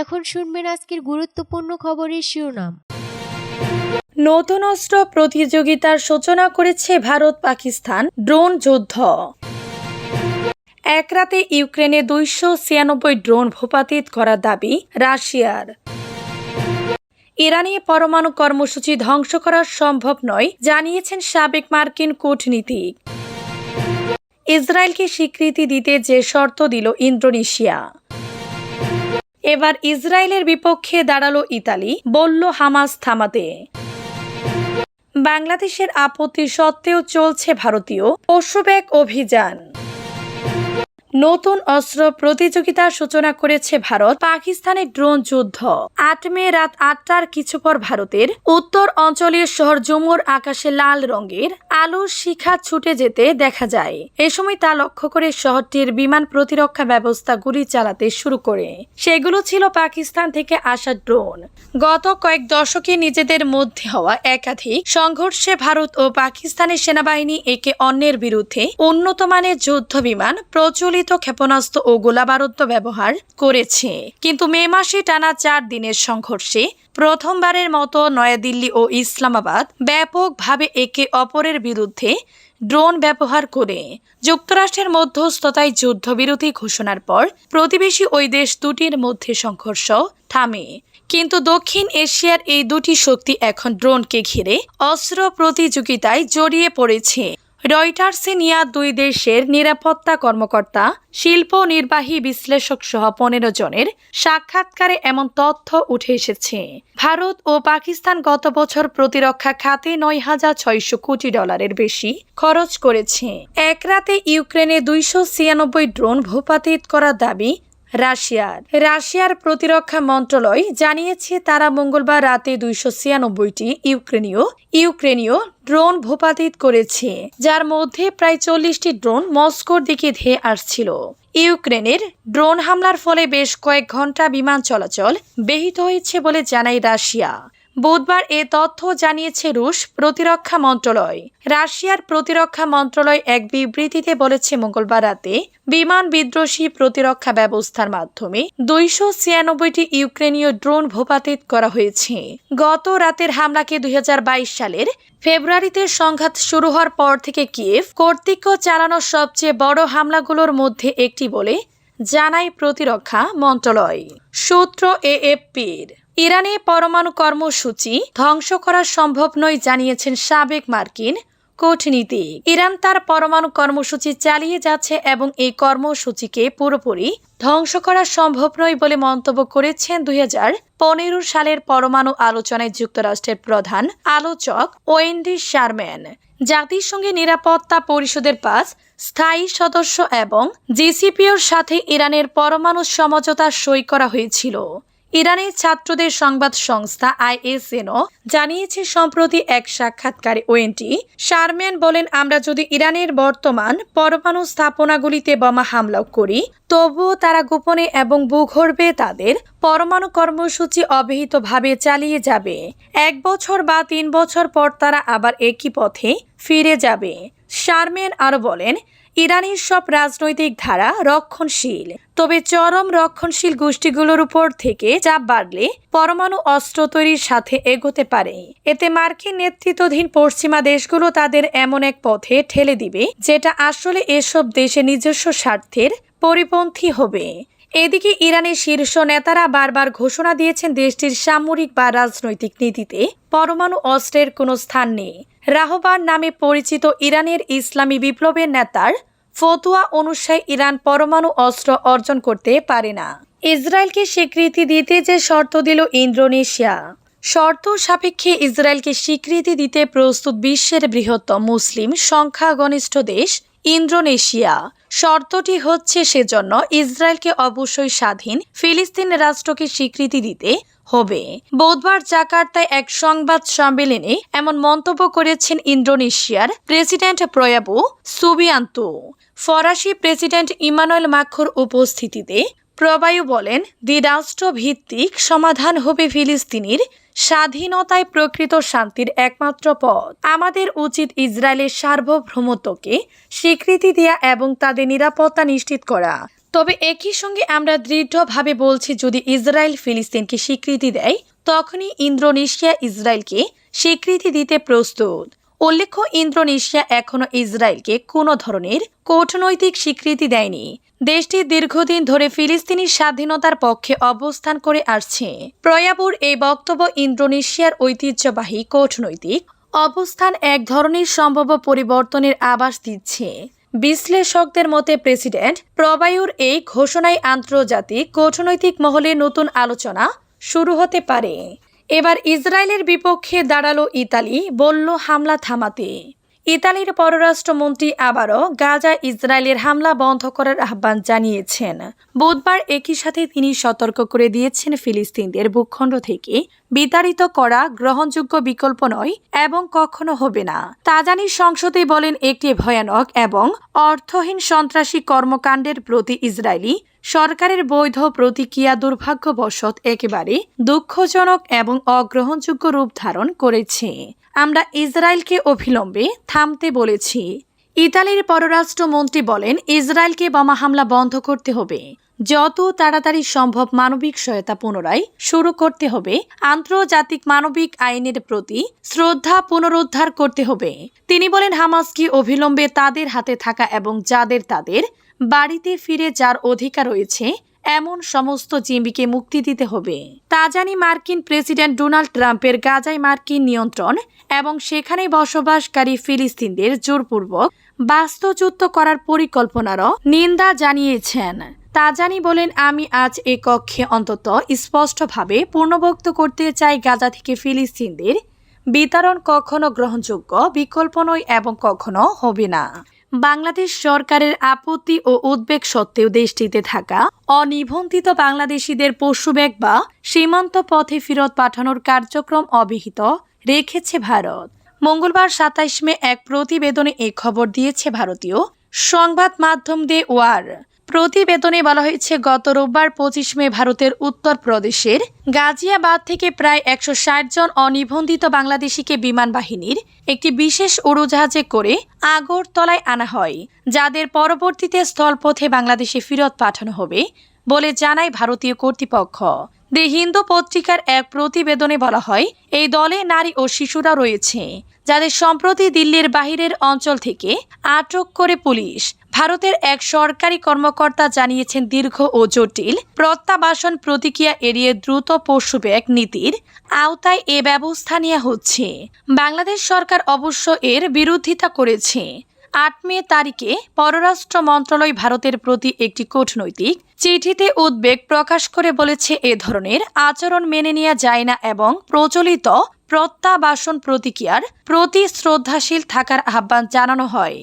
এখন শুনবেন আজকের গুরুত্বপূর্ণ খবরের শিরোনাম। নতুন অস্ত্র প্রতিযোগিতার সূচনা করেছে ভারত পাকিস্তান, ড্রোন যুদ্ধ। এক রাতে ইউক্রেনে দুইশো ছিয়ানব্বই ড্রোন ভূপাতিত করার দাবি রাশিয়ার। ইরানি পরমাণু কর্মসূচি ধ্বংস করা সম্ভব নয়, জানিয়েছেন সাবেক মার্কিন কূটনীতিক। ইসরায়েলকে স্বীকৃতি দিতে যে শর্ত দিল ইন্দোনেশিয়া। এবার ইসরায়েলের বিপক্ষে দাঁড়াল ইতালি, বলল হামাস থামাতে। বাংলাদেশের আপত্তি সত্ত্বেও চলছে ভারতীয় পশুব্যাগ অভিযান। নতুন অস্ত্র প্রতিযোগিতার সূচনা করেছে ভারত। পাকিস্তানের ড্রোন যুদ্ধ। আট মে রাত আটটার কিছু পর ভারতের উত্তর অঞ্চলীয় শহর জম্মুর আকাশে লাল রঙের আলোর শিখা ছুটে যেতে দেখা যায়। এ সময় তা লক্ষ্য করে শহরটির বিমান প্রতিরক্ষা ব্যবস্থা গুলি চালাতে শুরু করে। সেগুলো ছিল পাকিস্তান থেকে আসা ড্রোন। গত কয়েক দশকে নিজেদের মধ্যে হওয়া একাধিক সংঘর্ষে ভারত ও পাকিস্তানের সেনাবাহিনী একে অন্যের বিরুদ্ধে উন্নত মানের যুদ্ধ বিমান প্রচলিত ক্ষেপণাস্ত্র ও গোলাবারুদ ব্যবহার করেছে। কিন্তু মে মাসে টানা চার দিনের সংঘর্ষে প্রথমবারের মতো নয়াদিল্লি ও ইসলামাবাদ ব্যাপকভাবে একে অপরের বিরুদ্ধে ড্রোন ব্যবহার করে। যুক্তরাষ্ট্রের মধ্যস্থতায় যুদ্ধবিরতি ঘোষণার পর প্রতিবেশী ওই দেশ দুটির মধ্যে সংঘর্ষ থামে। কিন্তু দক্ষিণ এশিয়ার এই দুটি শক্তি এখন ড্রোনকে ঘিরে অস্ত্র প্রতিযোগিতায় জড়িয়ে পড়েছে। রয়টার্সে নিয়া দুই দেশের নিরাপত্তা কর্মকর্তা, শিল্প নির্বাহী বিশ্লেষক সহ পনেরো জনের সাক্ষাৎকারে এমন তথ্য উঠে এসেছে। ভারত ও পাকিস্তান গত বছর প্রতিরক্ষা খাতে নয় হাজার ছয়শো কোটি ডলারের বেশি খরচ করেছে। এক রাতে ইউক্রেনে দুইশো ছিয়ানব্বই ড্রোন ভূপাতিত করার দাবি রাশিয়ার। রাশিয়ার প্রতিরক্ষা মন্ত্রণালয় জানিয়েছে, তারা মঙ্গলবার রাতে দুইশো ছিয়ানব্বইটি ইউক্রেনীয় ইউক্রেনীয় ড্রোন ভূপাতিত করেছে, যার মধ্যে প্রায় চল্লিশটি ড্রোন মস্কোর দিকে ধেয়ে আসছিল। ইউক্রেনের ড্রোন হামলার ফলে বেশ কয়েক ঘণ্টা বিমান চলাচল ব্যাহত হয়েছে বলে জানায় রাশিয়া। বুধবার এ তথ্য জানিয়েছে রুশ প্রতিরক্ষা মন্ত্রণালয়। রাশিয়ার প্রতিরক্ষা মন্ত্রণালয় এক বিবৃতিতে বলেছে, মঙ্গলবার রাতে বিমান বিদ্রোহী প্রতিরক্ষা ব্যবস্থার মাধ্যমে দুইশো ছিয়ানব্বইটি ইউক্রেনীয় ড্রোন ভূপাতিত করা হয়েছে। গত রাতের হামলাকে দুই হাজার বাইশ সালের ফেব্রুয়ারিতে সংঘাত শুরু হওয়ার পর থেকে কিয়েভ কর্তৃক চালানো সবচেয়ে বড় হামলাগুলোর মধ্যে একটি বলে জানায় প্রতিরক্ষা মন্ত্রণালয়। সূত্র এএফপির ইরানে পরমাণু কর্মসূচি ধ্বংস করা সম্ভব নয় জানিয়েছেন সাবেক মার্কিন কূটনীতিক ইরান তার পরমাণু কর্মসূচি চালিয়ে যাচ্ছে এবং এই কর্মসূচিকে পুরোপুরি ধ্বংস করা সম্ভব নয় বলে মন্তব্য করেছেন দুই সালের পরমাণু আলোচনায় যুক্তরাষ্ট্রের প্রধান আলোচক ওয়েন্ডি শারম্যান। জাতিসংঘের নিরাপত্তা পরিষদের পাঁচ স্থায়ী সদস্য এবং জিসিপিওর সাথে ইরানের পরমাণু সমঝোতা সই করা হয়েছিল। ইরানের ছাত্রদের সংবাদ সংস্থা আইএসএনও জানিয়েছে, সম্প্রতি এক সাক্ষাৎকারে ওয়েন্টি শারম্যান বলেন, আমরা যদি ইরানের বর্তমান পরমাণু স্থাপনাগুলিতে বোমা হামলা করি, তবুও তারা গোপনে এবং ভূগর্ভে তাদের পরমাণু কর্মসূচি অব্যাহতভাবে চালিয়ে যাবে। এক বছর বা তিন বছর পর তারা আবার একই পথে ফিরে যাবে। শারম্যান আরও বলেন ইরানের সব রাজনৈতিক ধারা রক্ষণশীল। তবে চরম রক্ষণশীল গোষ্ঠীগুলোর উপর থেকে চাপ বাড়লে পরমাণু অস্ত্র তৈরির সাথে এগোতে পারে। এতে মার্কিন নেতৃত্বাধীন পশ্চিমা দেশগুলো তাদের এমন এক পথে ঠেলে দিবে, যেটা আসলে এসব দেশে নিজস্ব স্বার্থের পরিপন্থী হবে। এদিকে ইরানের শীর্ষ নেতারা বারবার ঘোষণা দিয়েছেন দেশটির সামরিক বা রাজনৈতিক নীতিতে পরমাণু অস্ত্রের কোনো স্থান নেই। রাহবার নামে পরিচিত ইরানের ইসলামী বিপ্লবের নেতার ফতুয়া অনুসারে ইরান পরমাণু অস্ত্র অর্জন করতে পারে না। ইসরায়েলকে স্বীকৃতি দিতে যে শর্ত দিল ইন্দোনেশিয়া। শর্ত সাপেক্ষে ইসরায়েলকে স্বীকৃতি দিতে প্রস্তুত বিশ্বের বৃহত্তম মুসলিম সংখ্যাগনিষ্ঠ দেশ ইন্দোনেশিয়া। শর্তটি হচ্ছে সেজন্য ইসরায়েলকে অবশ্যই স্বাধীন, ফিলিস্তিন রাষ্ট্রকে স্বীকৃতি দিতে হবে। বুধবার জাকার্তায় এক সংবাদ সম্মেলনে এমন মন্তব্য করেছেন ইন্দোনেশিয়ার প্রেসিডেন্ট প্রয়াবু সুবিয়ান্তু। ফরাসি প্রেসিডেন্ট ইমানুয়েল মাখোর উপস্থিতিতে প্রবায়ু বলেন দ্বিরাষ্ট্র ভিত্তিক সমাধান হবে ফিলিস্তিনির স্বাধীনতায় প্রকৃত শান্তির একমাত্র পথ। আমাদের উচিত ইসরায়েলের সার্বভৌমত্বকে স্বীকৃতি দেয়া এবং তাদের নিরাপত্তা নিশ্চিত করা। তবে একই সঙ্গে আমরা দৃঢ়ভাবে বলছি, যদি ইসরায়েল ফিলিস্তিনকে স্বীকৃতি দেয়, তখনই ইন্দোনেশিয়া ইসরায়েলকে স্বীকৃতি দিতে প্রস্তুত। উল্লেখ্য, ইন্দোনেশিয়া এখনও ইসরায়েলকে কোনো ধরনের কূটনৈতিক স্বীকৃতি দেয়নি। দেশটি দীর্ঘদিন ধরে ফিলিস্তিনি স্বাধীনতার পক্ষে অবস্থান করে আসছে। প্রয়াবুর এই বক্তব্য ইন্দোনেশিয়ার ঐতিহ্যবাহী কূটনৈতিক অবস্থান এক ধরনের সম্ভাব্য পরিবর্তনের আভাস দিচ্ছে। বিশ্লেষকদের মতে প্রেসিডেন্ট প্রবায়ুর এই ঘোষণায় আন্তর্জাতিক কূটনৈতিক মহলে নতুন আলোচনা শুরু হতে পারে। এবার ইসরায়েলের বিপক্ষে দাঁড়াল ইতালি, বলল হামলা থামাতে। ইতালির পররাষ্ট্রমন্ত্রী আবারও গাজা ইসরায়েলের হামলা বন্ধ করার আহ্বান জানিয়েছেন। বুধবার একই সাথে তিনি সতর্ক করে দিয়েছেন ফিলিস্তিনদের ভূখণ্ড থেকে। বিতাড়িত করা গ্রহণযোগ্য বিকল্প নয় এবং কখনো হবে না। তাজানি সংসদে বলেন, একটি ভয়ানক এবং অর্থহীন সন্ত্রাসী কর্মকাণ্ডের প্রতি ইসরায়েলি সরকারের বৈধ প্রতিক্রিয়া দুর্ভাগ্যবশত একেবারে দুঃখজনক এবং অগ্রহণযোগ্য রূপ ধারণ করেছে। আমরা ইসরায়েলকে অবিলম্বে থামতে বলেছি। ইতালির পররাষ্ট্রমন্ত্রী বলেন, ইসরায়েলকে বোমা হামলা বন্ধ করতে হবে। যত তাড়াতাড়ি সম্ভব মানবিক সহায়তা পুনরায় শুরু করতে হবে। আন্তর্জাতিক মানবিক আইনের প্রতি শ্রদ্ধা পুনরুদ্ধার করতে হবে। তিনি বলেন, হামাসকে অবিলম্বে তাদের হাতে থাকা এবং যাদের তাদের বাড়িতে ফিরে যার অধিকার রয়েছে এমন সমস্ত জিম্বিকে মুক্তি দিতে হবে। তা জানি মার্কিন প্রেসিডেন্ট ডোনাল্ড ট্রাম্পের গাজায় মার্কিন নিয়ন্ত্রণ এবং সেখানে বসবাসকারী ফিলিস্তিনদের জোরপূর্বক বাস্তুচ্যুত করার পরিকল্পনারও নিন্দা জানিয়েছেন। তাজানি বলেন আমি আজ এ কক্ষে অন্তত স্পষ্টভাবে পূর্ণবক্ত করতে চাই গাজা থেকে ফিলিস্তিনদের। বিতরণ কখনো গ্রহণযোগ্য, বিকল্প নয় এবং কখনো হবে না। বাংলাদেশ সরকারের আপত্তি ও উদ্বেগ সত্ত্বেও দেশটিতে থাকা অনিবন্ধিত বাংলাদেশিদের পশুব্যাগ বা সীমান্ত পথে ফেরত পাঠানোর কার্যক্রম অবিহিত রেখেছে ভারত। মঙ্গলবার সাতাইশ মে এক প্রতিবেদনে এ খবর দিয়েছে ভারতীয় সংবাদ মাধ্যম দে ওয়ার। প্রতিবেদনে বলা হয়েছে, গত রোববার পঁচিশ মে ভারতের উত্তরপ্রদেশের গাজিয়াবাদ থেকে প্রায় একশো ষাট জন অনিবন্ধিত বাংলাদেশিকে বিমান বাহিনীর একটি বিশেষ উড়োজাহাজে করে আগরতলায় আনা হয়, যাদের পরবর্তীতে স্থলপথে বাংলাদেশে ফেরত পাঠানো হবে বলে জানায় ভারতীয় কর্তৃপক্ষ। দি হিন্দু পত্রিকার এক প্রতিবেদনে বলা হয়, এই দলে নারী ও শিশুরা রয়েছে, যাদের সম্প্রতি দিল্লির বাহিরের অঞ্চল থেকে আটক করে পুলিশ ভারতের এক সরকারি কর্মকর্তা জানিয়েছেন দীর্ঘ ও জটিল প্রত্যাবাসন প্রতিক্রিয়া এড়িয়ে দ্রুত পশু ব্যাগ নীতির আওতায় এ ব্যবস্থা নেওয়া হচ্ছে। বাংলাদেশ সরকার অবশ্য এর বিরোধিতা করেছে। আট মে তারিখে পররাষ্ট্র মন্ত্রণালয় ভারতের প্রতি একটি কূটনৈতিক চিঠিতে উদ্বেগ প্রকাশ করে বলেছে, এ ধরনের আচরণ মেনে নেওয়া যায় না এবং প্রচলিত প্রত্যাবাসন প্রতিক্রিয়ার প্রতি শ্রদ্ধাশীল থাকার আহ্বান জানানো হয়।